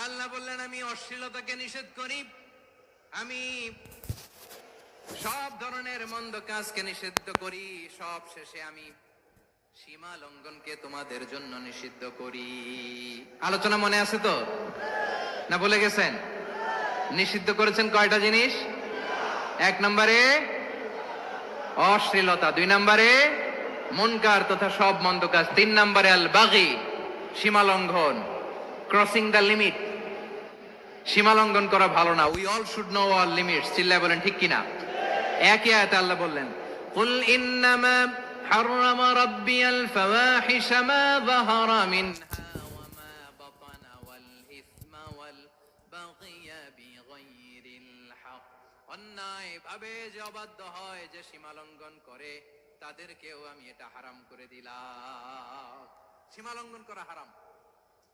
আল্লাহ বললেন, আমি অশ্লীলতাকে নিষেধ করি। আমি সব ধরনের মন্দ কাজকে নিষিদ্ধ করি। সব শেষে আমি সীমা লঙ্ঘনকে তোমাদের জন্য নিষিদ্ধ করি। আলোচনা মনে আছে তো? না বলে গেছেন? নিষিদ্ধ করেছেন কয়টা জিনিস? এক নম্বরে অশ্লীলতা, দুই নম্বরে মনকার তথা সব মন্দ কাজ, তিন নম্বরে আল বাগি সীমা লঙ্ঘন। ক্রসিং দ্য লিমিট সীমা লঙ্ঘন করা ভালো না we all should know all limits চিল্লায় বলেন ঠিক কিনা একই আয়াতে আল্লাহ বললেন কুল ইন্নামা حرم ربي الفواحش ما ظهر منها وما بطن والإثم والبغي بغير الحق অন্যায় ভাবে যে অবাধ্য হয় যে সীমা লঙ্ঘন করে তাদেরকেও আমি এটা হারাম করে দিলাম সীমা লঙ্ঘন করা হারাম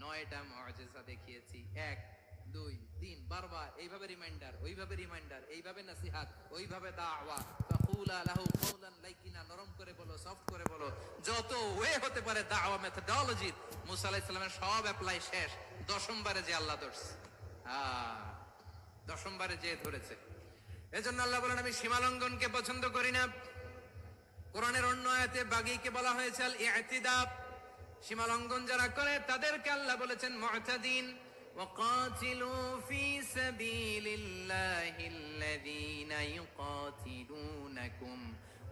নয়টা মুআজিজা দেখিয়েছি। এক দুই তিন বারবার। এইভাবে রিমাইন্ডার ওইভাবে রিমাইন্ডার এইভাবে নসিহাত ওইভাবে দাওয়া। লাইকিনা নরম করে বলো সফট করে বলো। যত ওয়ে হতে পারে মুসা সব অ্যাপ্লাই শেষ। দশমবারে যে আহ, দশমবারে যে ধরেছে। এজন্য আল্লাহ বলেন, আমি সীমালঙ্ঘনকে পছন্দ করি না। কোরআনের অন্য আয়াতে বাগিকে বলা হয়েছে, আল ইয়াতিদাব সীমালঙ্ঘন যারা করে, তাদেরকে আল্লাহ বলেছেন মুআতাদিন وقاتلوا في سبيل الله الذين يقاتلونكم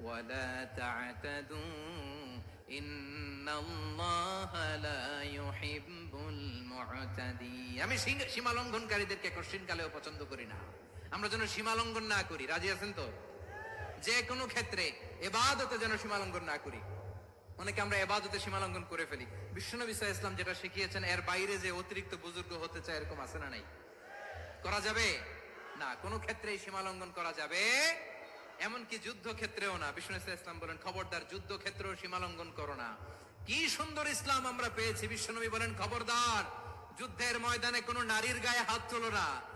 ولا تعتدوا إن الله لا يحب المعتدين আমি সীমালঙ্ঘনকারীদেরকে কঠিন কালেও পছন্দ করি না। আমরা যেন সীমা লঙ্ঘন না করি। রাজি আছেন তো? যে কোনো ক্ষেত্রে এবাদতে যেন সীমা লঙ্ঘন না করি। অনেকে আমরা এবাদতে সীমা লঙ্ঘন করে ফেলি। বিশ্বনবী আলাইহি ইসলাম যেটা শিখিয়েছেন, এর বাইরে যে অতিরিক্ত বুজুর্গ হতে চায় এরকম আছে না নাই? করা যাবে? না, কোনো ক্ষেত্রে সীমা লঙ্ঘন করা যাবে। এমনকি যুদ্ধ ক্ষেত্রেও না বিষ্ণু ইসলাম বলেন, খবরদার যুদ্ধ ক্ষেত্রেও সীমা লঙ্ঘন করো না। কি সুন্দর ইসলাম আমরা পেয়েছি। বিশ্বনবী বলেন, খবরদার, যুদ্ধের ময়দানে কোনো নারীর গায়ে হাত তোলো না।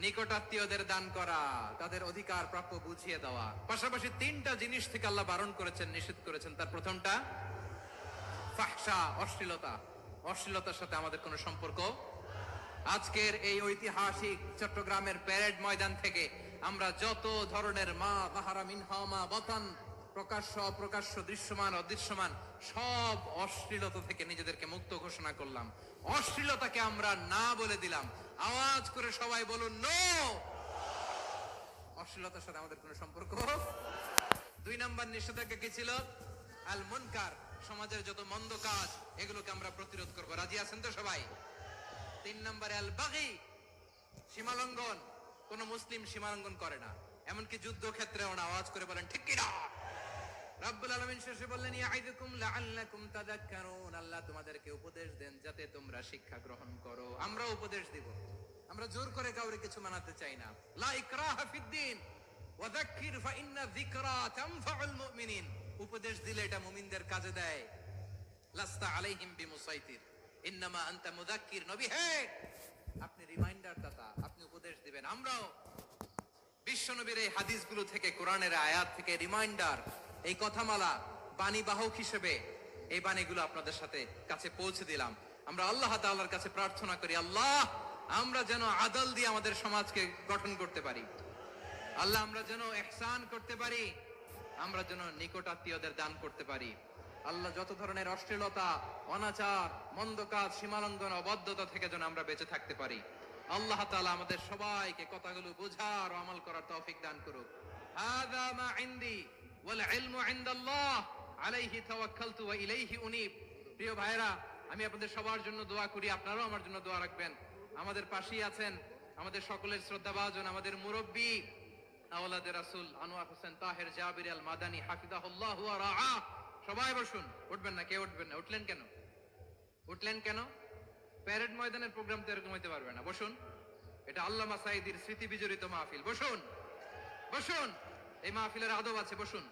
নিকটাত্মীয়দের দান করা, তাদের অধিকার প্রাপ্য বুঝিয়ে দেওয়া। পাশাপাশি তিনটা জিনিস থেকে আল্লাহ বারণ করেছেন, নিষেধ করেছেন। তার প্রথমটা ফাহসা অশ্লীলতা। অশ্লীলতার সাথে আমাদের কোনো সম্পর্ক? আজকের এই ঐতিহাসিক চট্টগ্রামের প্যারেড ময়দান থেকে আমরা যত ধরনের মা তাহারা মিনহা মা বতন, প্রকাশ্য অপ্রকাশ্য, দৃশ্যমান, অদৃশ্যমান, সব অশ্লীলতা থেকে নিজেদেরকে মুক্ত ঘোষণা করলাম। অশ্লীলতাকে আমরা না বলে দিলাম। আওয়াজ করে সবাই বলুন নো অশ্লীলতার সাথে আমাদের কোনো সম্পর্ক? দুই নাম্বার নিষেধাজ্ঞা কি ছিল? আল মুনকার, সমাজের যত মন্দ কাজ, এগুলোকে আমরা প্রতিরোধ করব। রাজি আছেন তো সবাই? তিন নম্বরে আল বাগি, সীমালঙ্ঘন। কোন মুসলিম সীমালঙ্ঘন করে না। এমনকি যুদ্ধ ক্ষেত্রে ওনা আওয়াজ করে বলেন, ঠিক কিনা রাব্বুল আলামিন শেষে বললেন ইয়াইদুকুম লাআল্লাকুম তাযাক্কারুন। আল্লাহ তোমাদেরকে উপদেশ দেন, যাতে তোমরা শিক্ষা গ্রহণ করো। আমরা উপদেশ দিব। আমরা জোর করে কাউরে কিছু মানাতে চাই না। উপদেশ দিলে এটা মুমিনদের কাজে দেয়। আপনি রিমাইন্ডার দাতা, আপনি উপদেশ দিবেন। আমরাও বিশ্বনবীর এই হাদিসগুলো থেকে, কোরআনের আয়াত থেকে রিমাইন্ডার, এই কথামালা বাণী বাহক হিসেবে এই বাণীগুলো আপনাদের সাথে কাছে পৌঁছে দিলাম। আমরা আল্লাহ তাআলার কাছে প্রার্থনা করি, আল্লাহ আমরা যেন আদল দিয়ে আমাদের সমাজকে গঠন করতে পারি। আল্লাহ, আমরা যেন এহসান করতে পারি, আমরা যেন নিকট আত্মীয়দের দান করতে পারি। আল্লাহ, যত ধরনের অশ্লীলতা, অনাচার, মন্দ কাজ, সীমালঙ্ঘন অবদ্ধতা থেকে যেন আমরা বেঁচে থাকতে পারি। আল্লাহ তাআলা আমাদের সবাইকে কথাগুলো বোঝার ও আমল করার তৌফিক দান করুক। প্রিয় ভাইরা আমি আপনাদের সবার জন্য দোয়া করি, আপনারাও আমার জন্য দোয়া রাখবেন। আমাদের পাশেই আছেন আমাদের সকলের শ্রদ্ধাভাজন, আমাদের মুরব্বী আওলাদের রাসূল আনোয়ার হোসেন তাহের জাবির আল মাদানী হাফিজাহুল্লাহ সবাই বসুন। উঠবেন না, কে উঠবেন না? উঠলেন কেন? উঠলেন কেন? প্যারেড ময়দানের প্রোগ্রাম তো এরকম হইতে পারবে না। বসুন। এটা আল্লামা সাইদির স্মৃতি বিজড়িত মাহফিল। বসুন। বসুন। এই মাহফিলের আদব আছে। বসুন।